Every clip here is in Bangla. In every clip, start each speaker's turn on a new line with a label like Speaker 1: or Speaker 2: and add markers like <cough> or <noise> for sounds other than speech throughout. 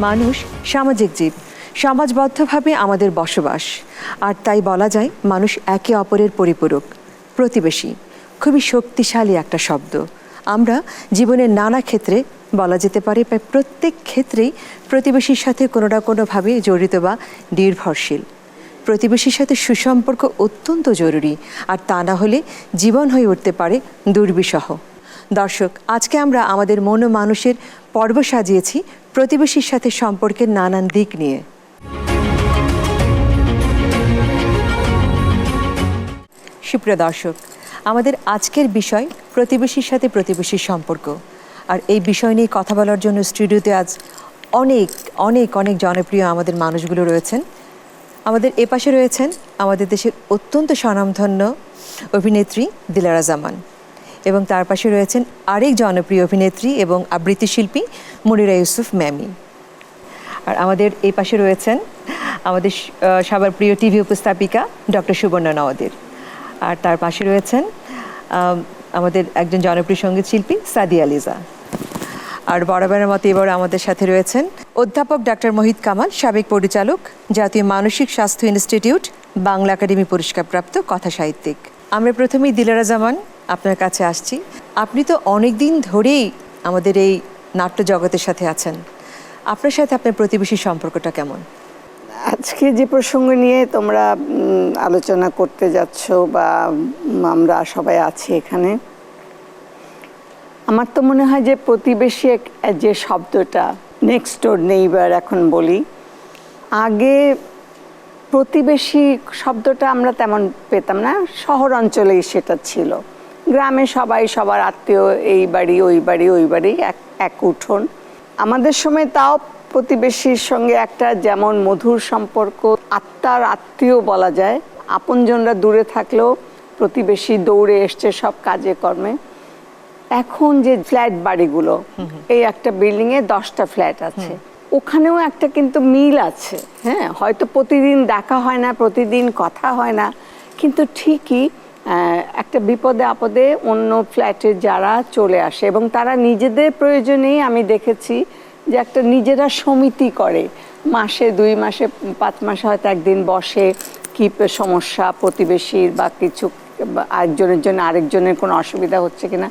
Speaker 1: মানুষ সামাজিক জীব। সমাজবদ্ধভাবে আমাদের বসবাস। আর তাই বলা যায়, মানুষ একে অপরের পরিপূরক, প্রতিবেশী। খুবই শক্তিশালী একটা শব্দ। আমরা জীবনের নানা ক্ষেত্রে, বলা যেতে পারে, প্রায় প্রত্যেক ক্ষেত্রেই প্রতিবেশীর সাথে কোনো না কোনোভাবে জড়িত বা নির্ভরশীল। প্রতিবেশীর সাথে সুসম্পর্ক অত্যন্ত জরুরি, আর তা না হলে জীবন হয়ে উঠতে পারে দুর্বিষহ। দর্শক, আজকে আমরা আমাদের মন মানুষের পর্ব সাজিয়েছি প্রতিবেশীর সাথে সম্পর্কের নানান দিক নিয়ে। সুপ্রিয় দর্শক, আমাদের আজকের বিষয় প্রতিবেশীর সাথে প্রতিবেশীর সম্পর্ক। আর এই বিষয় নিয়ে কথা বলার জন্য স্টুডিওতে আজ অনেক অনেক অনেক জনপ্রিয় আমাদের মানুষগুলো রয়েছেন। আমাদের এপাশে রয়েছেন আমাদের দেশের অত্যন্ত স্বনামধন্য অভিনেত্রী দিলারা জামান। এবং তার পাশে রয়েছেন আরেক জনপ্রিয় অভিনেত্রী এবং আবৃত্তি শিল্পী মনিরা ইউসুফ ম্যামি। আর আমাদের এই পাশে রয়েছেন আমাদের সবার প্রিয় টিভি উপস্থাপিকা ডক্টর সুবর্ণা নওয়াদের। আর তার পাশে রয়েছেন আমাদের একজন জনপ্রিয় সংগীত শিল্পী সাদিয়া লিজা আর বরাবরের মতো এবার আমাদের সাথে রয়েছেন অধ্যাপক ডাক্তার মোহিত কামাল, সাবেক পরিচালক, জাতীয় মানসিক স্বাস্থ্য ইনস্টিটিউট, বাংলা একাডেমি পুরস্কারপ্রাপ্ত কথা সাহিত্যিক। আমরা প্রথমেই দিলারা জামান আপনার কাছে আসছি। আপনি তো অনেক দিন ধরেই আমাদের এই নাট্য জগতের সাথে আছেন। আপনার সাথে আপনার প্রতিবেশী সম্পর্কটা কেমন?
Speaker 2: আজকে যে প্রসঙ্গ নিয়ে তোমরা আলোচনা করতে যাচ্ছ বা আমরা সবাই আছি এখানে, আমার তো মনে হয় যে প্রতিবেশী যে শব্দটা নেক্সট ডোর নেইবার এখন বলি, আগে প্রতিবেশী শব্দটা আমরা তেমন পেতাম না। শহর অঞ্চলেই সেটা ছিল। গ্রামে সবাই সবার আত্মীয় এই বাড়ি ওই বাড়ি ওই বাড়ি এক এক উঠোন। আমাদের সময় তাও প্রতিবেশীর সঙ্গে একটা যেমন মধুর সম্পর্ক আত্মার আত্মীয় বলা যায়। আপনজনরা দূরে থাকলেও প্রতিবেশী দৌড়ে এসছে সব কাজে কর্মে। এখন যে ফ্ল্যাট বাড়িগুলো এই একটা বিল্ডিংয়ে দশটা ফ্ল্যাট আছে। ওখানেও একটা কিন্তু মিল আছে হ্যাঁ? হয়তো প্রতিদিন দেখা হয় না, প্রতিদিন কথা হয় না, কিন্তু ঠিকই একটা বিপদে আপদে অন্য ফ্ল্যাটে যারা চলে আসে এবং তারা নিজেদের প্রয়োজনেই আমি দেখেছি যে একটা নিজেরা সমিতি করে, মাসে দুই মাসে, পাঁচ মাসে হয়তো একদিন বসে কি সমস্যা, প্রতিবেশীর বা কিছু একজনের জন্য আরেকজনের কোনো অসুবিধা হচ্ছে কি না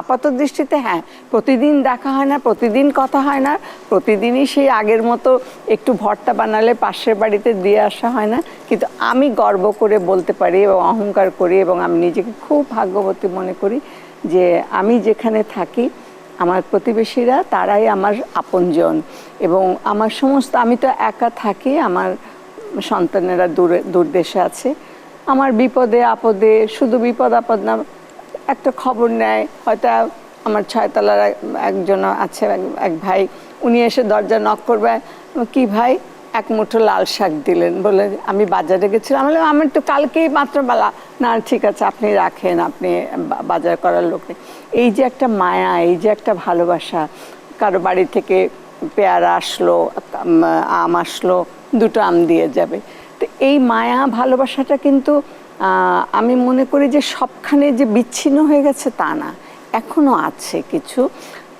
Speaker 2: আপাত দৃষ্টিতে হ্যাঁ প্রতিদিন দেখা হয় না, প্রতিদিন কথা হয় না, প্রতিদিনই সেই আগের মতো একটু ভর্তা বানালে পাশের বাড়িতে দিয়ে আসা হয় না। কিন্তু আমি গর্ব করে বলতে পারি এবং অহংকার করি এবং আমি নিজেকে খুব ভাগ্যবতী মনে করি যে আমি যেখানে থাকি, আমার প্রতিবেশীরা তারাই আমার আপনজন এবং আমার সমস্ত, আমি তো একা থাকি, আমার সন্তানেরা দূরে দূর দেশে আছে। আমার বিপদে, আপদে, শুধু বিপদ, আপদ না, একটা খবর নেয়। হয়তো আমার ছয়তলার একজন আছে, এক- ভাই, উনি এসে দরজা নক করবে। কি ভাই? এক মুঠো লাল শাক দিলেন বলে আমি বাজারে গেছিলাম। আমি আমার তো কালকেই মাত্র বেলা। না, ঠিক আছে, আপনি রাখেন, আপনি বাজার করার লোক এই যে একটা মায়া, এই যে একটা ভালোবাসা, কারও বাড়ি থেকে পেয়ারা আসলো আম আসলো, দুটো আম দিয়ে যাবে। তো এই মায়া ভালোবাসাটা কিন্তু আমি মনে করি যে সবখানে যে বিচ্ছিন্ন হয়ে গেছে তা না এখনও আছে কিছু।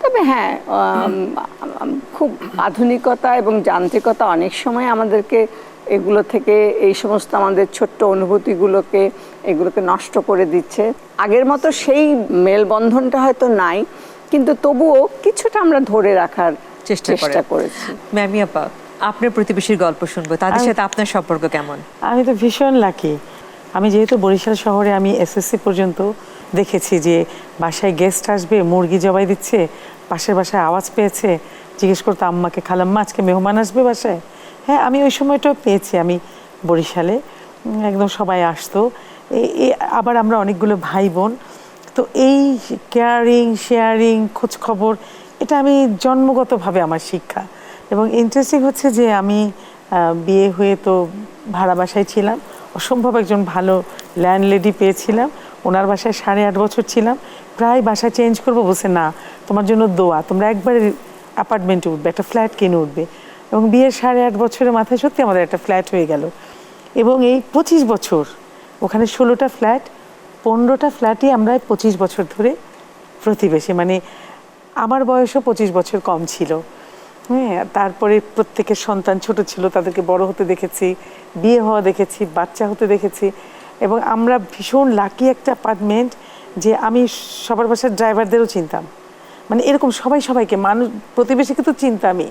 Speaker 2: তবে হ্যাঁ খুব আধুনিকতা এবং যান্ত্রিকতা অনেক সময় আমাদেরকে এগুলো থেকে এই সমস্ত আমাদের ছোট্ট অনুভূতিগুলোকে এগুলোকে নষ্ট করে দিচ্ছে। আগের মতো সেই মেলবন্ধনটা হয়তো নাই কিন্তু তবুও কিছুটা আমরা ধরে রাখার
Speaker 1: চেষ্টা।
Speaker 2: করেছি।
Speaker 1: ম্যামি আপা আপনার প্রতিবেশীর গল্প শুনব। তাদের সাথে আপনার সম্পর্ক কেমন?
Speaker 3: আমি তো ভীষণ লাকি আমি যেহেতু বরিশাল শহরে আমি এসএসসি পর্যন্ত দেখেছি যে বাসায় গেস্ট আসবে মুরগি জবাই দিচ্ছে পাশের বাসায় আওয়াজ পেয়েছে জিজ্ঞেস করতো আম্মাকে খালাম্মা আজকে মেহমান আসবে বাসায়? হ্যাঁ আমি ওই সময়টাও পেয়েছি। আমি বরিশালে একদম সবাই আসতো। আবার আমরা অনেকগুলো ভাই বোন তো এই কেয়ারিং শেয়ারিং খোঁজ খবর এটা আমি জন্মগতভাবে আমার শিক্ষা। এবং ইন্টারেস্টিং হচ্ছে যে আমি বিয়ে হয়ে তো ভাড়া বাসায় ছিলাম। অসম্ভব একজন ভালো ল্যান্ডলেডি পেয়েছিলাম। ওনার বাসায় সাড়ে আট বছর ছিলাম। প্রায় বাসা চেঞ্জ করব বসে না, তোমার জন্য দোয়া। তোমরা একবারে অ্যাপার্টমেন্টে উঠবে, একটা ফ্ল্যাট কিনে উঠবে। এবং বিয়ের সাড়ে আট বছরের মাথায় সত্যি আমাদের একটা ফ্ল্যাট হয়ে গেল। এবং এই পঁচিশ বছর, ওখানে ষোলোটা ফ্ল্যাট পনেরোটা ফ্ল্যাটই আমরা পঁচিশ বছর ধরে প্রতিবেশী। মানে আমার বয়সও পঁচিশ বছর কম ছিল। হ্যাঁ তারপরে প্রত্যেকের সন্তান ছোট ছিল, তাদেরকে বড় হতে দেখেছি, বিয়ে হওয়া দেখেছি, বাচ্চা হতে দেখেছি এবং আমরা ভীষণ লাকি একটা অ্যাপার্টমেন্ট যে আমি সবার বাসার ড্রাইভারদেরও চিনতাম। মানে এরকম সবাই সবাইকে, মানুষ, প্রতিবেশীকে তো চিনতামই।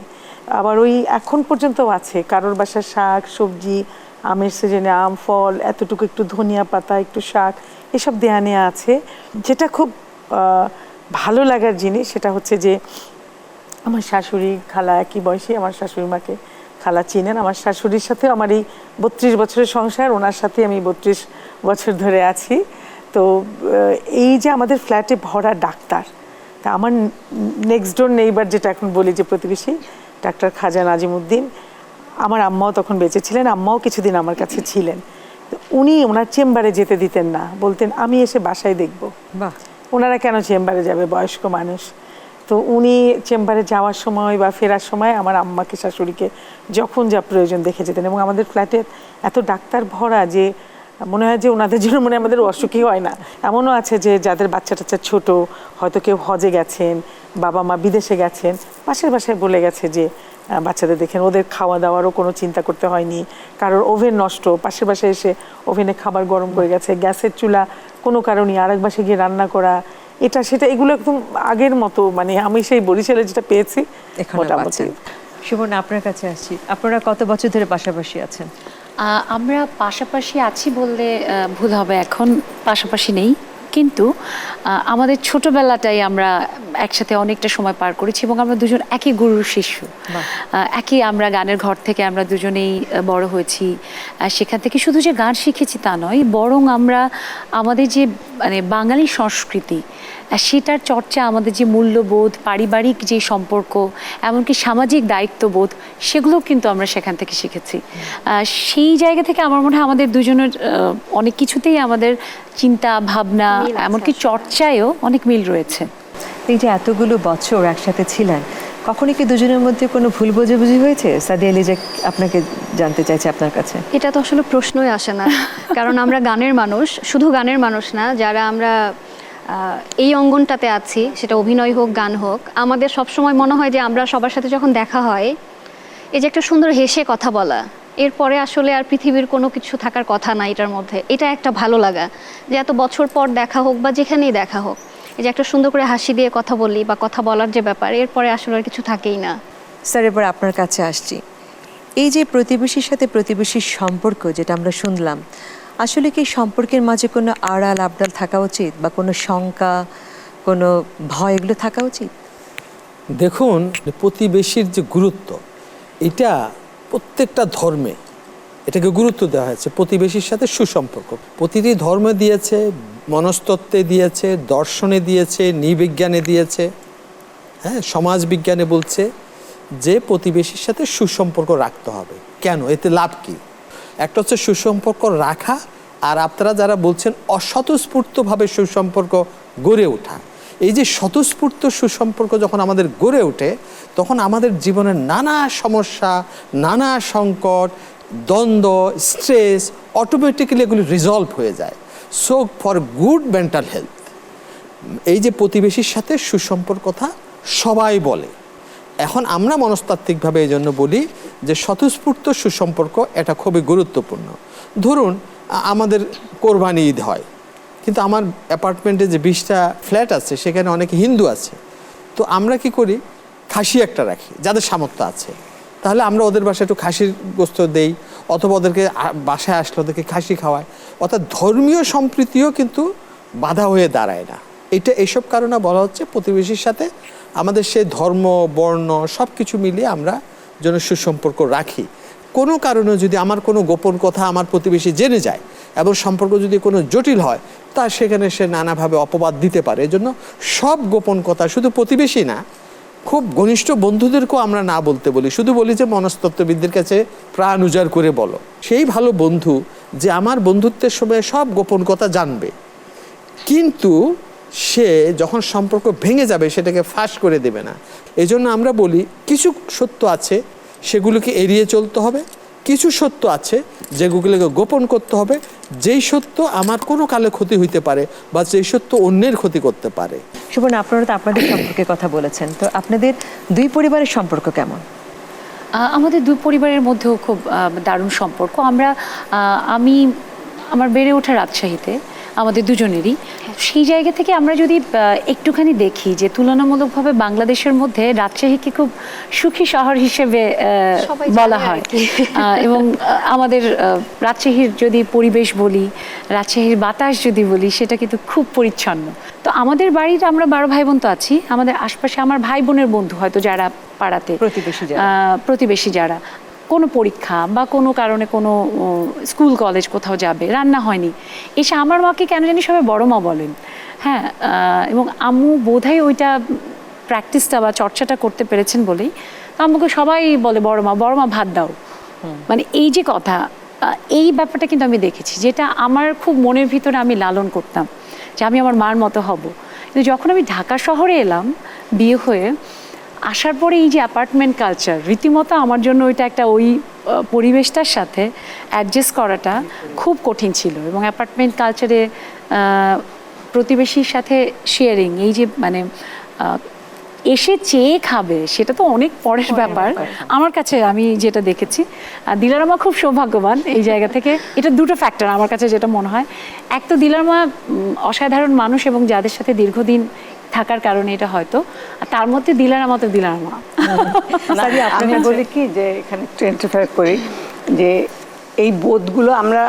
Speaker 3: আবার ওই এখন পর্যন্ত আছে, কারোর বাসার শাক, সবজি, আমের সিজনে আম, ফল, এতটুকু একটু ধনিয়া পাতা, একটু শাক, এসব দেয়া নেওয়া আছে। যেটা খুব ভালো লাগার জিনিস সেটা হচ্ছে যে আমার শাশুড়ি খালা একই বয়সী আমার শাশুড়ি মাকে খালা চিনেন। আমার শাশুড়ির সাথে আমার এই বত্রিশ বছরের সংসার ওনার সাথে আমি বত্রিশ বছর ধরে আছি। তো এই যে আমাদের ফ্ল্যাটে ভরা ডাক্তার তা আমার নেক্সট ডোর নেইবার যেটা এখন বলি যে প্রতিবেশী ডাক্তার খাজা নাজিমুদ্দিন আমার আম্মাও তখন বেঁচে ছিলেন আম্মাও কিছুদিন আমার কাছে ছিলেন। তো উনি ওনার চেম্বারে যেতে দিতেন না বলতেন আমি এসে বাসায় দেখব।
Speaker 1: বাহ!
Speaker 3: ওনারা কেন চেম্বারে যাবে বয়স্ক মানুষ? তো উনি চেম্বারে যাওয়ার সময় বা ফেরার সময় আমার আম্মাকে, শাশুড়িকে যখন যা প্রয়োজন দেখে যেতেন এবং আমাদের ফ্ল্যাটে এত ডাক্তার ভরা যে মনে হয় যে ওনাদের জন্য মনে আমাদের অসুখই হয় না। এমনও আছে যে যাদের বাচ্চা টাচ্চা ছোট, হয়তো কেউ হজে গেছেন, বাবা মা বিদেশে গেছেন পাশের বাসায় বলে গেছে যে বাচ্চাদের দেখেন, ওদের খাওয়া দাওয়ারও কোনো চিন্তা করতে হয়নি, কারোর ওভেন নষ্ট পাশের বাসায় এসে ওভেনে খাবার গরম করে গেছে, গ্যাসের চুলা কোনো কারণে আরেক বাসে গিয়ে রান্না করা এটা সেটা এগুলো একদম আগের মতো মানে আমি সেই বরিশালে যেটা পেয়েছি মোটামুটি।
Speaker 1: সুবর্ণা আপনার কাছে আসছি। আপনারা কত বছর ধরে পাশাপাশি আছেন?
Speaker 4: আমরা পাশাপাশি আছি বললে ভুল হবে এখন পাশাপাশি নেই। কিন্তু আমাদের ছোটবেলাটাই আমরা একসাথে অনেকটা সময় পার করেছি এবং আমরা দুজন একই গুরুর শিষ্য। একই আমরা গানের ঘর থেকে আমরা দুজনেই বড় হয়েছি। সেখান থেকে শুধু যে গান শিখেছি তা নয় বরং আমরা আমাদের যে মানে বাঙালি সংস্কৃতি আহ, সেটার চর্চা আমাদের যে মূল্যবোধ পারিবারিক যে সম্পর্ক এমনকি সামাজিক দায়িত্ববোধ সেগুলো কিন্তু আমরা সেখান থেকে শিখেছি। সেই জায়গা থেকে আমার মনে হয় আমাদের দুজনের অনেক কিছুতেই আমাদের চিন্তা ভাবনা এমনকি চর্চায়ও অনেক মিল রয়েছে।
Speaker 1: এই যে এতগুলো বছর একসাথে ছিলেন কখনই কি দুজনের মধ্যে কোনো ভুল বোঝাবুঝি হয়েছে? সাদিয়া লিজা আপনাকে জানতে চাইছে আপনার কাছে।
Speaker 5: এটা তো আসলে প্রশ্নই আসে না। কারণ আমরা গানের মানুষ শুধু গানের মানুষ না যারা আমরা এই অঙ্গনটাতে আছি, সেটা অভিনয় হোক, গান হোক, আমাদের সবসময় মনে হয় যে আমরা সবার সাথে যখন দেখা হয়, এই যে একটা সুন্দর হেসে কথা বলা, এরপরে আসলে আর পৃথিবীর কোনো কিছু থাকার কথা না এটার মধ্যে, এটা একটা ভালো লাগা যে এত বছর পর দেখা হোক বা যেখানেই দেখা হোক, এই যে একটা সুন্দর করে হাসি দিয়ে কথা বলি বা কথা বলার যে ব্যাপার, এরপরে আসলে আর কিছু থাকেই না।
Speaker 1: স্যার, এবার আপনার কাছে আসছি। এই যে প্রতিবেশীর সাথে প্রতিবেশীর সম্পর্ক যেটা আমরা শুনলাম আসলে কি সম্পর্কের মাঝে কোনো আড়াল আবডাল থাকা উচিত বা কোনো শঙ্কা, কোনো ভয় এগুলো থাকা উচিত?
Speaker 6: দেখুন, প্রতিবেশীর যে গুরুত্ব, এটা প্রত্যেকটা ধর্মে এটাকে গুরুত্ব দেওয়া হয়েছে। প্রতিবেশীর সাথে সুসম্পর্ক। প্রতিটি ধর্মে দিয়েছে, মনস্তত্ত্বে দিয়েছে, দর্শনে দিয়েছে, নৃবিজ্ঞানে দিয়েছে। হ্যাঁ সমাজ বিজ্ঞানে বলছে যে প্রতিবেশীর সাথে সুসম্পর্ক রাখতে হবে। কেন? এতে লাভ কি? একটা হচ্ছে সুসম্পর্ক রাখা আর আপনারা যারা বলছেন অস্বতঃস্ফূর্তভাবে সুসম্পর্ক গড়ে ওঠা। এই যে স্বতঃস্ফূর্ত সুসম্পর্ক যখন আমাদের গড়ে ওঠে, তখন আমাদের জীবনের নানা সমস্যা, নানা সংকট, দ্বন্দ্ব, স্ট্রেস অটোমেটিক্যালি এগুলি রিজলভ হয়ে যায়। So for good mental health এই যে প্রতিবেশীর সাথে সুসম্পর্কতা সবাই বলে। এখন আমরা মনস্তাত্ত্বিকভাবে এই জন্য বলি যে স্বতঃস্ফূর্ত সুসম্পর্ক এটা খুবই গুরুত্বপূর্ণ। ধরুন আমাদের কোরবানি ঈদ হয়, কিন্তু আমার অ্যাপার্টমেন্টে যে বিশটা ফ্ল্যাট আছে, সেখানে অনেক হিন্দু আছে। তো আমরা কি করি? খাসি একটা রাখি, যাদের সামর্থ্য আছে। তাহলে আমরা ওদের বাসায় একটু খাসির গোস্ত দেই, অথবা ওদেরকে বাসায় আসলে ওদেরকে খাসি খাওয়াই। অর্থাৎ ধর্মীয় সম্প্রীতিও কিন্তু বাধা হয়ে দাঁড়ায় না। এটা এইসব কারণে বলা হচ্ছে প্রতিবেশীর সাথে আমাদের সে ধর্ম, বর্ণ সব কিছু মিলিয়ে আমরা যেন সুসম্পর্ক রাখি। কোনো কারণে যদি আমার কোনো গোপন কথা আমার প্রতিবেশী জেনে যায় এবং সম্পর্ক যদি কোনো জটিল হয়, তা সেখানে সে নানাভাবে অপবাদ দিতে পারে। এজন্য সব গোপন কথা শুধু প্রতিবেশী না, খুব ঘনিষ্ঠ বন্ধুদেরকেও আমরা না বলতে বলি। শুধু বলি যে মনস্তত্ত্ববিদদের কাছে প্রাণ উজাড় করে বলো। সেই ভালো বন্ধু যে আমার বন্ধুত্বের সময় সব গোপন কথা জানবে। কিন্তু সে যখন সম্পর্ক ভেঙে যাবে সেটাকে ফাঁস করে দেবে না। এই জন্য আমরা বলি কিছু সত্য আছে সেগুলোকে এড়িয়ে চলতে হবে। কিছু সত্য আছে যেগুলোকে গোপন করতে হবে। যেই সত্য আমার কোনো কালে ক্ষতি হইতে পারে বা যেই সত্য অন্যের ক্ষতি করতে পারে।
Speaker 1: সুবর্ণ আপনারা তো আপনাদের সম্পর্কে কথা বলেছেন। তো আপনাদের দুই পরিবারের সম্পর্ক কেমন?
Speaker 4: আমাদের দুই পরিবারের মধ্যেও খুব দারুণ সম্পর্ক। আমরা আমি আমার বেড়ে ওঠা রাজশাহীতে আমাদের দুজনেরই। সেই জায়গা থেকে আমরা যদি একটুখানি দেখি যে তুলনামূলকভাবে বাংলাদেশের মধ্যে রাজশাহীকে খুব সুখী শহর হিসেবে বলা হয়। এবং আমাদের রাজশাহীর যদি পরিবেশ বলি রাজশাহীর বাতাস যদি বলি সেটা কিন্তু খুব পরিচ্ছন্ন। তো আমাদের বাড়িতে আমরা বারো ভাই বোন তো আছি আমাদের আশপাশে আমার ভাই বোনের বন্ধু হয়তো যারা পাড়াতে
Speaker 1: প্রতিবেশী যারা।
Speaker 4: প্রতিবেশী যারা। কোনো পরীক্ষা বা কোনো কারণে কোনো স্কুল কলেজ কোথাও যাবে রান্না হয়নি। এসে আমার মাকে কেন জানি সবাই বড় মা বলেন। হ্যাঁ এবং আম্মু বোধহয় ওইটা প্র্যাকটিসটা বা চর্চাটা করতে পেরেছেন বলেই তো আম্মুকে সবাই বলে বড় মা বড় মা ভাত দাও। মানে এই যে কথা এই ব্যাপারটা কিন্তু আমি দেখেছি যেটা আমার খুব মনের ভিতরে আমি লালন করতাম যে আমি আমার মার মতো হব। কিন্তু যখন আমি ঢাকা শহরে এলাম বিয়ে হয়ে আসার পরে এই যে অ্যাপার্টমেন্ট কালচার রীতিমতো আমার জন্য ওইটা একটা ওই পরিবেশটার সাথে অ্যাডজাস্ট করাটা খুব কঠিন ছিল এবং অ্যাপার্টমেন্ট কালচারে প্রতিবেশীর সাথে শেয়ারিং এই যে মানে এসে চেয়ে খাবে সেটা তো অনেক পরের ব্যাপার। আমার কাছে আমি যেটা দেখেছি আর দিলারামা খুব সৌভাগ্যবান এই জায়গা থেকে। এটা দুটো ফ্যাক্টর আমার কাছে যেটা মনে হয়। এক তো দিলারামা অসাধারণ মানুষ এবং যাদের সাথে দীর্ঘদিন থাকার কারণে এটা হয়তো। আর তার মধ্যে দিলারামা তো দিলারামা
Speaker 2: না, আমি বলি কি যে এখানে একটু ইন্টারফেয়ার করি যে এই বোধগুলো আমরা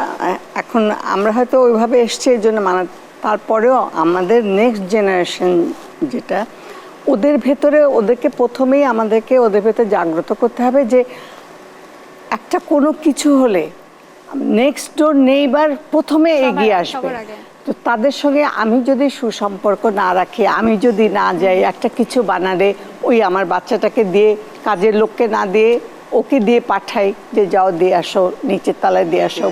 Speaker 2: এখন আমরা হয়তো ওইভাবে এসছি এই জন্য মানা তারপরেও আমাদের নেক্সট জেনারেশন যেটা ওদের ভেতরে ওদেরকে প্রথমেই আমাদেরকে ওদের ভেতরে জাগ্রত করতে হবে যে একটা কোনো কিছু হলে নেক্সট ডোর নেইবার প্রথমে এগিয়ে আসবে। তো তাদের সঙ্গে আমি যদি সুসম্পর্ক না রাখি, আমি যদি না যাই, একটা কিছু বানালে ওই আমার বাচ্চাটাকে দিয়ে, কাজের লোককে না দিয়ে, ওকে দিয়ে পাঠাই যে যাও দিয়ে আসো, নিচের তলায় দিয়ে আসো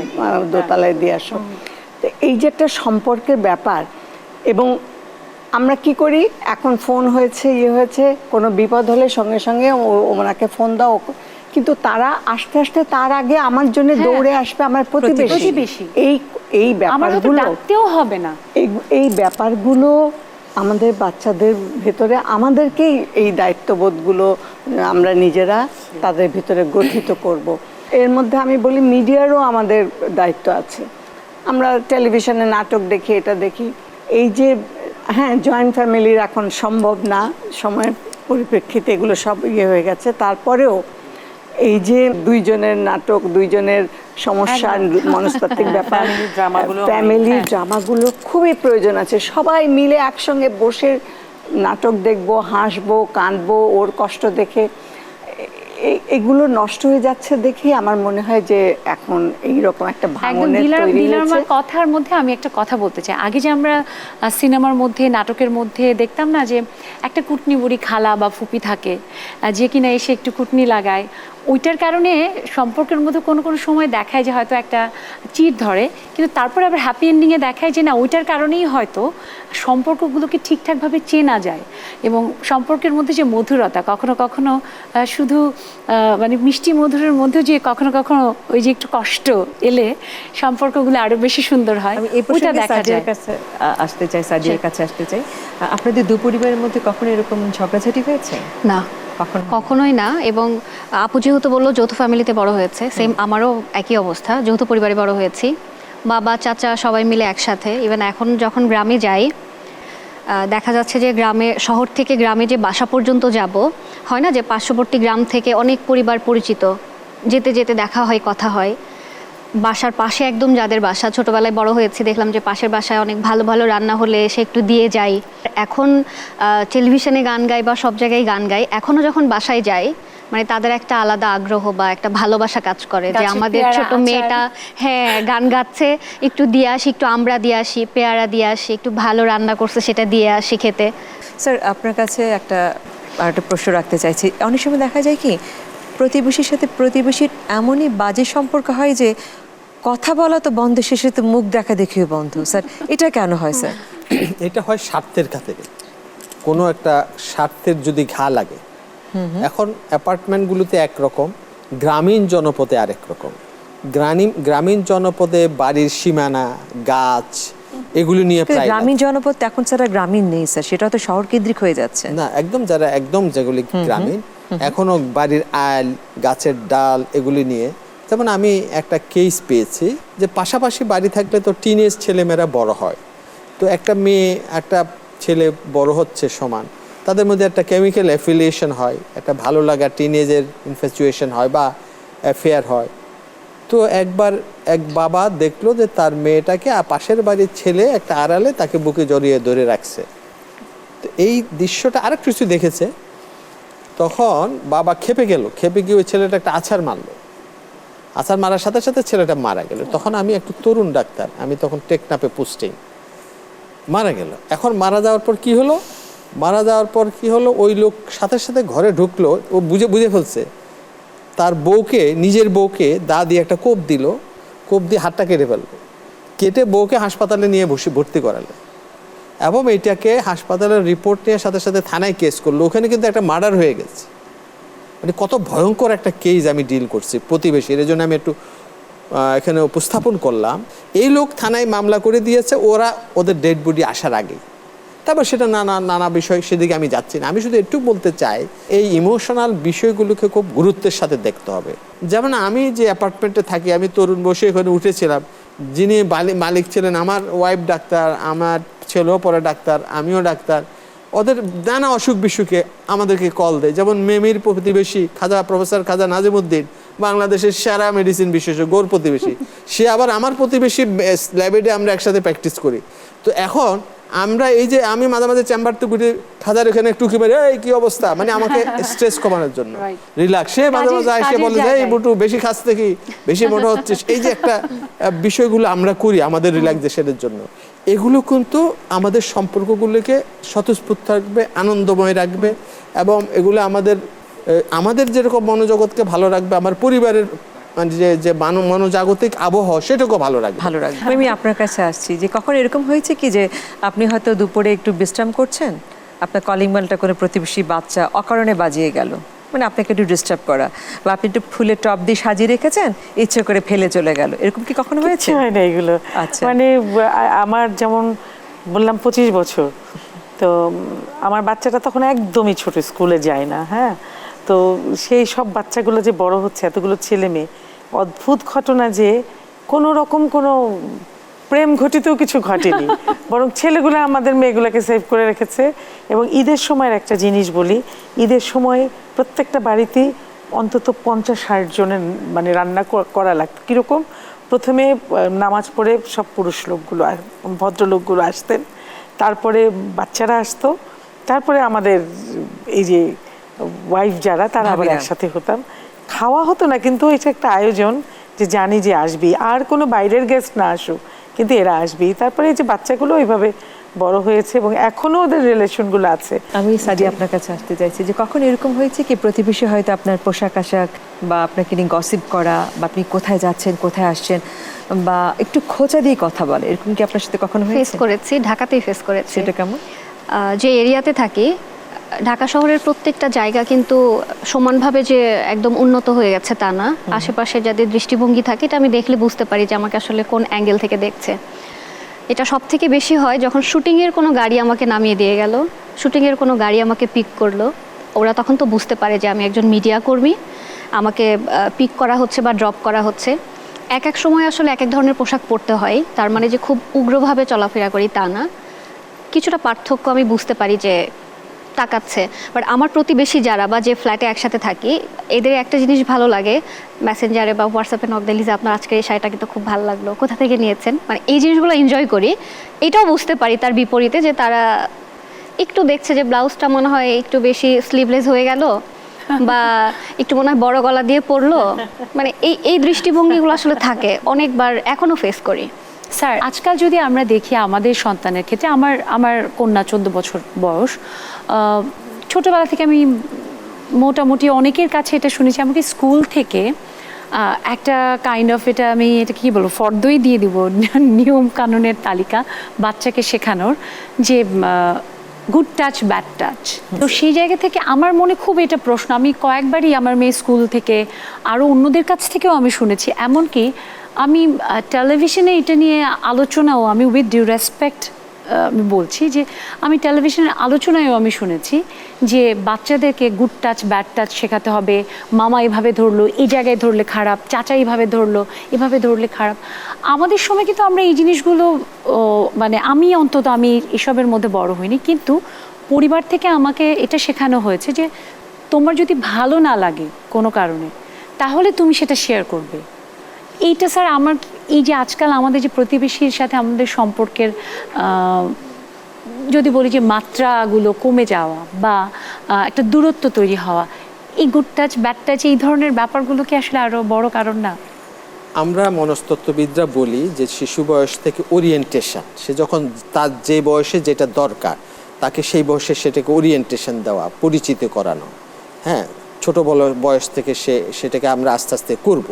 Speaker 2: দোতলায় দিয়ে আসো। তো এই যে একটা সম্পর্কের ব্যাপার, এবং আমরা কি করি? এখন ফোন হয়েছে ইয়ে হয়েছে, কোনো বিপদ হলে সঙ্গে সঙ্গে ওনাকে ফোন দাও কিন্তু তারা আস্তে আস্তে তার আগে আমার জন্য দৌড়ে আসবে আমার প্রতিবেশী। এই এই ব্যাপারগুলো
Speaker 4: হবে না।
Speaker 2: এই এই ব্যাপারগুলো আমাদের বাচ্চাদের ভেতরে আমাদেরকেই এই দায়িত্ববোধগুলো আমরা নিজেরা তাদের ভিতরে গঠিত করব। এর মধ্যে আমি বলি মিডিয়ারও আমাদের দায়িত্ব আছে। আমরা টেলিভিশনে নাটক দেখি এটা দেখি। এই যে হ্যাঁ জয়েন্ট ফ্যামিলির এখন সম্ভব না সময়ের পরিপ্রেক্ষিতে এগুলো সব ইয়ে হয়ে গেছে। তারপরেও এই যে দুইজনের নাটক দুইজনের সমস্যা মনস্তাত্ত্বিক <laughs> ব্যাপার ফ্যামিলি
Speaker 3: হ্যাঁ।
Speaker 2: ড্রামাগুলো খুবই প্রয়োজন আছে। সবাই মিলে একসঙ্গে বসে নাটক দেখব হাসবো কাঁদবো ওর কষ্ট দেখে। এগুলো নষ্ট হয়ে যাচ্ছে দেখে আমার মনে হয় যে এখন এইরকম একটা ভাঙনের তৈরি হয়েছে।
Speaker 4: কথার মধ্যে আমি একটা কথা বলতে চাই। আগে যে আমরা সিনেমার মধ্যে নাটকের মধ্যে দেখতাম না যে একটা কুটনি বুড়ি খালা বা ফুপি থাকে যে কিনা এসে একটু কুটনি লাগায় ওইটার কারণে সম্পর্কের মধ্যে কোনো কোনো সময় দেখায় যে হয়তো একটা চিট ধরে কিন্তু তারপরে আবার হ্যাপি এন্ডিংয়ে দেখায় যে না ওইটার কারণেই হয়তো সম্পর্কগুলোকে ঠিকঠাকভাবে চেনা যায় এবং সম্পর্কের মধ্যে যে মধুরতা কখনো কখনো শুধু আহ, মানে মিষ্টি মধুরের মধ্যে যে কখনো কখনো ওই যে একটু কষ্ট এলে সম্পর্কগুলো আরও বেশি সুন্দর হয়
Speaker 1: আমি এই
Speaker 4: ওটা দেখা যায়।
Speaker 1: কাছে আসতে চাই সাদিয়ার কাছে আসতে চাই। আপনাদের দু পরিবারের মধ্যে কখনো এরকম ঝগড়াঝাটি হয়েছে?
Speaker 5: না।
Speaker 1: কখন?
Speaker 5: কখনোই না এবং আপু যেহেতু বলল যৌথ ফ্যামিলিতে বড় হয়েছে সেম আমারও একই অবস্থা যৌথ পরিবারে বড় হয়েছি। বাবা চাচা সবাই মিলে একসাথে ইভেন এখন যখন গ্রামে যাই দেখা যাচ্ছে যে গ্রামে শহর থেকে গ্রামে যে বাসা পর্যন্ত যাব হয় না যে পার্শ্ববর্তী গ্রাম থেকে অনেক পরিবার পরিচিত যেতে যেতে দেখা হয় কথা হয়। বাসার পাশে একদম যাদের বাসা। ছোটবেলায় বড় হয়েছে দেখলাম যে পাশের বাসায় অনেক ভালো ভালো রান্না হলে এসে একটু দিয়ে যাই। এখন টেলিভিশনে গান গাই বা সব জায়গায় গান গাই এখনও যখন বাসায় যাই মানে তাদের একটা আলাদা আগ্রহ বা একটা ভালোবাসা কাজ করে যে আমাদের ছোট মেয়েটা হ্যাঁ গান গাচ্ছে একটু দিয়ে আসি একটু আমরা দিয়ে আসি পেয়ারা দিয়ে আসি একটু ভালো রান্না করছে সেটা দিয়ে আসি খেতে।
Speaker 1: স্যার আপনার কাছে একটা আর একটা প্রশ্ন রাখতে চাইছি। অনেক সময় দেখা যায় কি প্রতিবেশীর সাথে প্রতিবেশীর এমনই বাজে সম্পর্ক হয় যে কথা বলা তো বন্ধ শেষে তো মুখ দেখা দেখিও বন্ধ। স্যার এটা কেন হয় স্যার? <coughs>
Speaker 6: এটা হয় স্বার্থের খাতিরে। কোনো একটা স্বার্থের যদি ঘা লাগে এখন অ্যাপার্টমেন্টগুলোতে একরকম গ্রামীণ জনপদে আরেক রকম। গ্রামীণ গ্রামীণ জনপদে বাড়ির সীমানা গাছ এগুলো নিয়ে প্রায়
Speaker 1: গ্রামীণ জনপদ এখন ছাড়া গ্রামীণ নেই স্যার সেটা তো শহর কেন্দ্রিক হয়ে যাচ্ছে।
Speaker 6: না একদম যারা একদম যেগুলি গ্রামীণ এখনও বাড়ির আল গাছের ডাল এগুলি নিয়ে যেমন আমি একটা কেস পেয়েছি যে পাশাপাশি বাড়ি থাকলে তো টিনেজ ছেলেমেয়েরা বড় হয়। তো একটা মেয়ে, একটা ছেলে বড় হচ্ছে সমান, তাদের মধ্যে একটা কেমিক্যাল অ্যাফিলিয়েশন হয়, একটা ভালো লাগা টিনেজের ইনফ্যাচুয়েশন হয় বা অ্যাফেয়ার হয়। তো একবার এক বাবা দেখল যে তার মেয়েটাকে পাশের বাড়ির ছেলে একটা আড়ালে তাকে বুকে জড়িয়ে ধরে রাখছে। তো এই দৃশ্যটা আরেক কিছু দেখেছে। তখন বাবা খেপে গেল, খেপে গিয়ে ওই ছেলেটা একটা আছাড় মারলো। আছাড় মারার সাথে সাথে ছেলেটা মারা গেল। তখন আমি একটু তরুণ ডাক্তার, আমি তখন টেকনাপে পোস্টিং। মারা গেল। এখন মারা যাওয়ার পর কি হলো? মারা যাওয়ার পর কি হলো? ওই লোক সাথে সাথে ঘরে ঢুকলো, ও বুঝে বুঝে ফেলছে। তার বউকে, নিজের বউকে দা দিয়ে একটা কোপ দিল, কোপ দিয়ে হাতটা কেটে ফেলল। কেটে বউকে হাসপাতালে নিয়ে বসে, ভর্তি করালো। এবং এটাকে হাসপাতালের রিপোর্ট নিয়ে সাথে সাথে থানায় কেস করল। ওখানে কিন্তু একটা মার্ডার হয়ে গেছে। মানে কত ভয়ঙ্কর একটা কেস আমি ডিল করছি প্রতিবেশীর এই জন্য আমি একটু এখানে উপস্থাপন করলাম। এই লোক থানায় মামলা করে দিয়েছে, ওরা ওদের ডেড বডি আসার আগেই। তারপর সেটা নানা নানা বিষয়, সেদিকে আমি যাচ্ছি না। আমি শুধু একটু বলতে চাই, এই ইমোশনাল বিষয়গুলোকে খুব গুরুত্বের সাথে দেখতে হবে। যেমন আমি যে অ্যাপার্টমেন্টে থাকি, আমি তরুণ বসে এখানে উঠেছিলাম। যিনি মালিক ছিলেন আমার ওয়াইফ ডাক্তার আমার ছেলেও পরে ডাক্তার আমিও ডাক্তার ওদের নানা অসুখ বিসুখে আমাদেরকে কল দেয়। যেমন মেমির প্রতিবেশী খাজা প্রফেসর খাজা নাজিমুদ্দিন বাংলাদেশের সেরা মেডিসিন বিশেষজ্ঞ গোর প্রতিবেশী। সে আবার আমার প্রতিবেশী ল্যাবেডে আমরা একসাথে প্র্যাকটিস করি। তো এখন আমরা এই যে আমি মাঝে মাঝে চেম্বার তো ঘুরে খাজার এখানে একটু কি মারি এই কি অবস্থা? মানে আমাকে <laughs> স্ট্রেস কমানোর জন্য। রিল্যাক্স সে মাঝে মাঝে এসে বলে যে এই বুটু বেশি খাচ্ছে কি বেশি মোটা হচ্ছে। এই যে একটা বিষয়গুলো আমরা করি আমাদের রিল্যাক্সেশনের জন্য। এগুলো কিন্তু আমাদের সম্পর্কগুলোকে স্বতঃস্ফূর্ত রাখবে, আনন্দময় রাখবে এবং এগুলো আমাদের আমাদের যেরকম মনোজগৎকে ভালো রাখবে, আমার পরিবারের মানে যে যে মনোজাগতিক আবহাওয়া সেটাকেও ভালো রাখবে।
Speaker 1: ভালো রাখবে। আমি আপনার কাছে আসছি যে কখন এরকম হয়েছে কি যে আপনি হয়তো দুপুরে একটু বিশ্রাম করছেন, আপনার কলিং বেলটা কোনো প্রতিবেশী বাচ্চা অকারণে বাজিয়ে গেল? মানে আপনাকে একটু ডিস্টার্ব করা বা আপনি একটু ফুলের টপ দিয়ে সাজিয়ে রেখেছেন ইচ্ছে করে ফেলে চলে গেল। এরকম কি কখনো হয়েছে?
Speaker 3: হয় না এগুলো।
Speaker 1: আচ্ছা।
Speaker 3: মানে আমার যেমন বললাম পঁচিশ বছর তো আমার বাচ্চাটা তখন একদমই ছোট স্কুলে যায় না হ্যাঁ? তো সেই সব বাচ্চাগুলো যে বড় হচ্ছে এতগুলো ছেলে মেয়ে অদ্ভুত ঘটনা যে কোনো রকম কোনো প্রেম ঘটিতেও কিছু ঘটেনি। বরং ছেলেগুলো আমাদের মেয়েগুলোকে সেভ করে রেখেছে। এবং ঈদের সময়ের একটা জিনিস বলি ঈদের সময় প্রত্যেকটা বাড়িতেই অন্তত পঞ্চাশ ষাট জনের মানে রান্না করা লাগতো। কীরকম? প্রথমে নামাজ পড়ে সব পুরুষ লোকগুলো ভদ্রলোকগুলো আসতেন। তারপরে বাচ্চারা আসতো। তারপরে আমাদের এই যে ওয়াইফ যারা তারা আবার একসাথে হতাম। খাওয়া হতো না কিন্তু এটা একটা আয়োজন যে জানি যে আসবি আর কোনো বাইরের গেস্ট না আসুক। কিন্তু এরা আসবেই। তারপরে এই যে বাচ্চাগুলো ওইভাবে বড় হয়েছে এবং এখনও ওদের রিলেশনগুলো আছে।
Speaker 1: আমি সাদি আপনার কাছে আসতে চাইছি যে কখন এরকম হয়েছে কি প্রতিবেশী হয়তো আপনার পোশাক আশাক বা আপনাকে নিয়ে গসিপ করা বা আপনি কোথায় যাচ্ছেন কোথায় আসছেন বা একটু খোঁচা দিয়ে কথা বলে এরকম কি আপনার সাথে কখনো
Speaker 5: ফেস করেছি ঢাকাতেই ফেস করেছি।
Speaker 1: সেটা কেমন?
Speaker 5: যে এরিয়াতে থাকি ঢাকা শহরের প্রত্যেকটা জায়গা কিন্তু সমানভাবে যে একদম উন্নত হয়ে গেছে তা না। আশেপাশে যাদের দৃষ্টিভঙ্গি থাকে এটা আমি দেখলে বুঝতে পারি যে আমাকে আসলে কোন অ্যাঙ্গেল থেকে দেখছে। এটা সব থেকে বেশি হয় যখন শুটিংয়ের কোনো গাড়ি আমাকে নামিয়ে দিয়ে গেল শুটিংয়ের কোনো গাড়ি আমাকে পিক করল। ওরা তখন তো বুঝতে পারে যে আমি একজন মিডিয়া কর্মী আমাকে পিক করা হচ্ছে বা ড্রপ করা হচ্ছে। এক এক সময় আসলে এক এক ধরনের পোশাক পরতে হয় তার মানে যে খুব উগ্রভাবে চলাফেরা করি তা না। কিছুটা পার্থক্য আমি বুঝতে পারি যে তাকাচ্ছে। বাট আমার প্রতিবেশী যারা বা যে ফ্ল্যাটে একসাথে থাকি এদের একটা জিনিস ভালো লাগে মেসেঞ্জারে বা হোয়াটসঅ্যাপে নক দিলি যে আপনার আজকের এই শাড়িটা কিন্তু খুব ভালো লাগল কোথা থেকে নিয়েছেন? মানে এই জিনিসগুলো এনজয় করি। এটাও বুঝতে পারি তার বিপরীতে যে তারা একটু দেখছে যে ব্লাউজটা মনে হয় একটু বেশি স্লিভলেস হয়ে গেল <laughs> বা একটু মনে হয় বড় গলা দিয়ে পড়ল মানে এই এই দৃষ্টিভঙ্গিগুলো আসলে থাকে অনেকবার এখনও ফেস করি।
Speaker 4: স্যার আজকাল যদি আমরা দেখি আমাদের সন্তানের ক্ষেত্রে আমার আমার কন্যা চোদ্দ বছর বয়স ছোটবেলা থেকে আমি মোটামুটি অনেকের কাছে এটা শুনেছি আমাকে স্কুল থেকে একটা কাইন্ড অফ এটা আমি, এটা কী বলব, ফর্দই দিয়ে দিব, <laughs> নিয়ম কানুনের তালিকা বাচ্চাকে শেখানোর, যে গুড টাচ ব্যাড টাচ তো সেই জায়গা থেকে আমার মনে খুব এটা প্রশ্ন, আমি কয়েকবারই আমার মেয়ে স্কুল থেকে, আরও অন্যদের কাছ থেকেও আমি শুনেছি, এমনকি আমি টেলিভিশনে এটা নিয়ে আলোচনাও আমি উইথ ডিউ রেসপেক্ট আমি বলছি যে আমি টেলিভিশনের আলোচনায়ও আমি শুনেছি যে বাচ্চাদেরকে গুড টাচ ব্যাড টাচ শেখাতে হবে। মামা এভাবে ধরলো, এই জায়গায় ধরলে খারাপ, চাচা এইভাবে ধরলো, এভাবে ধরলে খারাপ। আমাদের সময় কিন্তু আমরা এই জিনিসগুলো মানে আমি অন্তত আমি এসবের মধ্যে বড় হইনি। কিন্তু পরিবার থেকে আমাকে এটা শেখানো হয়েছে যে তোমার যদি ভালো না লাগে কোনো কারণে, তাহলে তুমি সেটা শেয়ার করবে। এইটা স্যার আমার এই যে আজকাল আমাদের যে প্রতিবেশীর সাথে আমাদের সম্পর্কের যদি বলি যে মাত্রাগুলো কমে যাওয়া বা একটা দূরত্ব তৈরি হওয়া, এই গুড টাচ ব্যাড টাচ এই ধরনের ব্যাপারগুলো কি আসলে আরও বড় কারণ না?
Speaker 6: আমরা মনস্তত্ত্ববিদরা বলি যে শিশু বয়স থেকে ওরিয়েন্টেশন সে যখন তার যে বয়সে যেটা দরকার, তাকে সেই বয়সে সেটাকে ওরিয়েন্টেশন দেওয়া, পরিচিত করানো। হ্যাঁ ছোট বয়স থেকে সে, সেটাকে আমরা আস্তে আস্তে করব।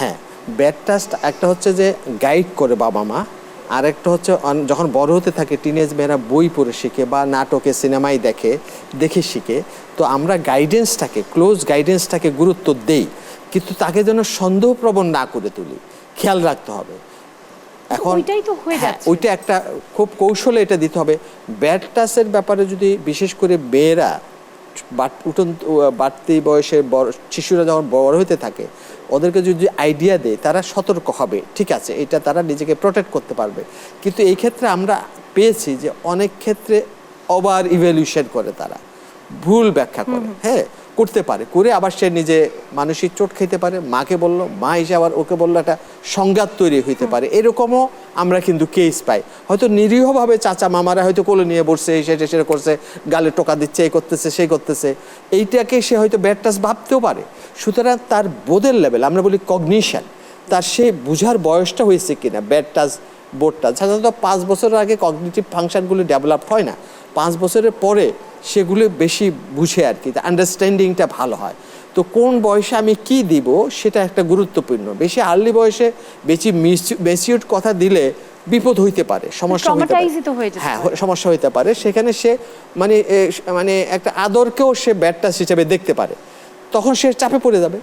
Speaker 6: হ্যাঁ ব্যাড টাস্ট একটা হচ্ছে যে গাইড করে বাবা মা আর একটা হচ্ছে যখন বড় হতে থাকে টিনেজ মেয়েরা বই পড়ে শিখে বা নাটকে সিনেমায় দেখে দেখে শিখে তো আমরা গাইডেন্সটাকে ক্লোজ গাইডেন্সটাকে গুরুত্ব দেই কিন্তু তাকে যেন সন্দেহপ্রবণ না করে তুলি খেয়াল রাখতে হবে এখন
Speaker 4: ওইটাই তো হয়ে যাচ্ছে।
Speaker 6: ওইটা একটা খুব কৌশলে এটা দিতে হবে ব্যাড টাচের ব্যাপারে যদি বিশেষ করে মেয়েরা বাট- উঠন্ত বাড়তি বয়সে বড় শিশুরা যখন বড় হতে থাকে ওদেরকে যদি আইডিয়া দেয় তারা সতর্ক হবে। ঠিক আছে এটা তারা নিজেকে প্রোটেক্ট করতে পারবে। কিন্তু এই ক্ষেত্রে আমরা পেয়েছি যে অনেক ক্ষেত্রে ওভার ইভ্যালুয়েশন করে তারা। ভুল ব্যাখ্যা করে। হ্যাঁ? করতে পারে, করে আবার সে নিজে মানসিক চোট খেতে পারে, মাকে বলল, মা এসে আবার ওকে বলল একটা সংঘাত তৈরি হইতে পারে, এরকমও আমরা কিন্তু কেস পাই। হয়তো নিরীহভাবে চাচা মামারা হয়তো কোলে নিয়ে বসছে, এই সেটা সেটা করছে, গালে টোকা দিচ্ছে, এই করতেছে, সেই করতেছে, এইটাকে সে হয়তো ব্যাড টাচ ভাবতেও পারে। সুতরাং তার বোধের লেভেল আমরা বলি কগনিশন তার সে বুঝার বয়সটা হয়েছে কিনা ব্যাড টাচ বোর্ডটা সাধারণত পাঁচ বছরের আগে কগনিটিভ ফাংশনগুলি ডেভেলপ হয় না পাঁচ বছরের পরে সেগুলো বেশি বুঝে আর কি আন্ডারস্ট্যান্ডিংটা ভালো হয়। তো কোন বয়সে আমি কি দিব সেটা একটা গুরুত্বপূর্ণ। বেশি আর্লি বয়সে বেশি মেসিউড কথা দিলে বিপদ হইতে পারে সমস্যা হইতে পারে।
Speaker 4: হয়ে
Speaker 6: সমস্যা হইতে পারে। সেখানে সে মানে মানে একটা আদরকেও সে ব্যাড টাচ হিসেবে দেখতে পারে। তখন সে চাপে পড়ে যাবে।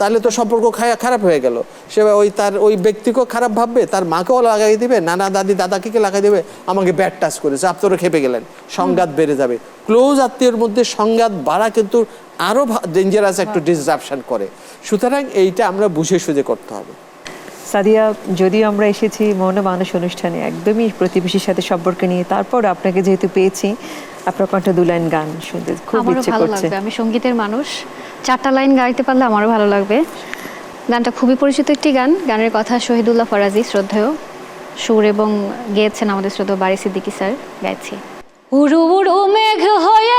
Speaker 6: তাহলে তো সম্পর্ক খারাপ হয়ে গেল। সে ওই তার ওই ব্যক্তিকেও খারাপ ভাববে, তার মাকেও লাগাই দিবে, নানা দাদি দাদাকে লাগাই দেবে, আমাকে ব্যাড টাচ করেছে আপনারও খেপে গেলেন, সংঘাত বেড়ে যাবে। ক্লোজ আত্মীয়র মধ্যে সংঘাত বাড়া কিন্তু আরও ডেঞ্জারাস একটু ডিসরাপশন করে। সুতরাং এইটা আমরা বুঝে সুঝে করতে হবে।
Speaker 1: সাদিয়া যদিও আমরা এসেছি মন মানুষ অনুষ্ঠানে একদমই প্রতিবেশীর সাথে সম্পর্ক নিয়ে তারপর আপনাকে যেহেতু পেয়েছি আপনার কণ্ঠে দু লাইন গান শুনতে খুব ইচ্ছে
Speaker 7: ভালো
Speaker 1: করছে।
Speaker 7: লাগবে। আমি সঙ্গীতের মানুষ। চারটা লাইন গাইতে পারলে আমারও ভালো লাগবে। গানটা খুবই পরিচিত একটি গান। গানের কথা শহীদুল্লাহ ফরাজি শ্রদ্ধেয়। সুর এবং গেয়েছেন আমাদের শ্রদ্ধেয় বারি সিদ্দিকি স্যার। গাইছি। উড়ু উড়ু মেঘ হয়ে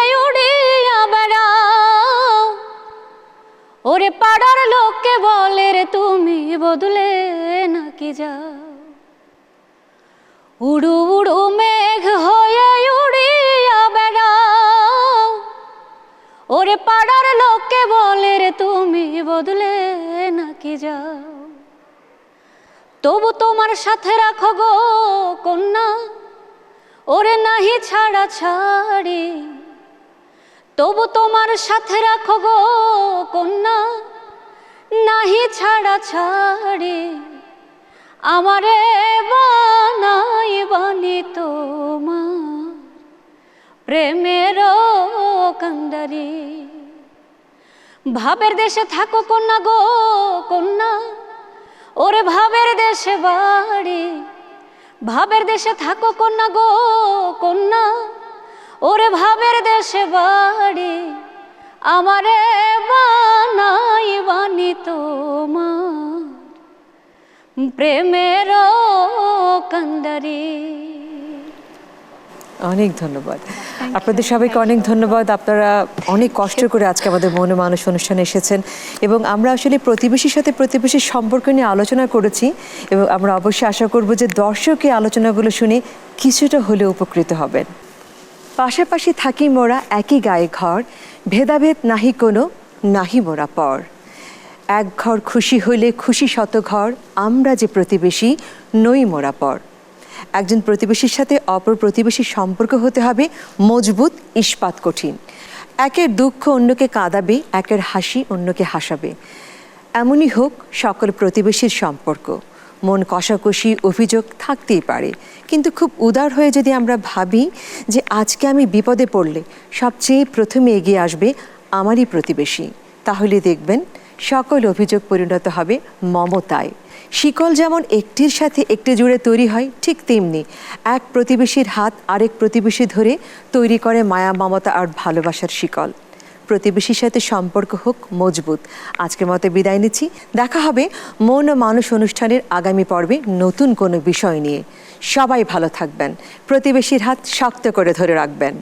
Speaker 7: ওরে পাড়ার লোককে বলে রে, তুমি বদলে নাকি যাও? উড়ু উড়ু মেঘ হয়ে উড়িয়া বেড়াও ওরে পাড়ার লোককে বলে রে, তুমি বদলে নাকি যাও? তবু তোমার সাথে রাখো গো কন্যা, ওরে নাহি ছাড়া ছাড়ি তবু তোমার সাথে রাখো গো কন্যা, নাহি ছাড়া ছাড়ি, আমারে বানাই বানি তোমার প্রেমের কান্দারি ভাবের দেশে থাকো কন্যা গো কন্যা, ওরে ভাবের দেশে বাড়ি, ভাবের দেশে থাকো কন্যা গো কন্যা ওরে ভাবের দেশে বাড়ি আমারে বানাই বানি তোমার। প্রেমের কান্ডারি
Speaker 1: অনেক ধন্যবাদ। আপনাদের সবাইকে অনেক ধন্যবাদ। আপনারা অনেক কষ্ট করে আজকে আমাদের মনে মানুষ অনুষ্ঠানে এসেছেন এবং আমরা আসলে প্রতিবেশীর সাথে প্রতিবেশীর সম্পর্ক নিয়ে আলোচনা করেছি এবং আমরা অবশ্যই আশা করব যে দর্শক এই আলোচনাগুলো শুনে কিছুটা হলেও উপকৃত হবেন। পাশাপাশি থাকি মোরা একই গায়ে ঘর, ভেদাভেদ নাহি কোনো, নাহি মোরা পর। এক ঘর খুশি হইলে খুশি শত ঘর, আমরা যে প্রতিবেশী, নই মোরা পর। একজন প্রতিবেশীর সাথে অপর প্রতিবেশীর সম্পর্ক হতে হবে মজবুত, ইস্পাত কঠিন। একের দুঃখ অন্যকে কাঁদাবে, একের হাসি অন্যকে হাসাবে। এমনই হোক সকল প্রতিবেশীর সম্পর্ক। মন কষাকষি অভিযোগ থাকতেই পারে। কিন্তু খুব উদার হয়ে যদি আমরা ভাবি যে আজকে আমি বিপদে পড়লে সবচেয়ে প্রথমে এগিয়ে আসবে আমারই প্রতিবেশী, তাহলে দেখবেন সকল অভিযোগ পরিণত হবে মমতায়। শিকল যেমন একটির সাথে একটি জুড়ে তৈরি হয়, ঠিক তেমনি এক প্রতিবেশীর হাত আরেক প্রতিবেশী ধরে তৈরি করে মায়া, মমতা আর ভালোবাসার শিকল। প্রতিবেশীর সাথে সম্পর্ক হোক মজবুত। আজকের মতে বিদায় নিচ্ছি। দেখা হবে মন ও মানুষ অনুষ্ঠানের আগামী পর্বে নতুন কোনো বিষয় নিয়ে। সবাই ভালো থাকবেন। প্রতিবেশীর হাত শক্ত করে ধরে রাখবেন।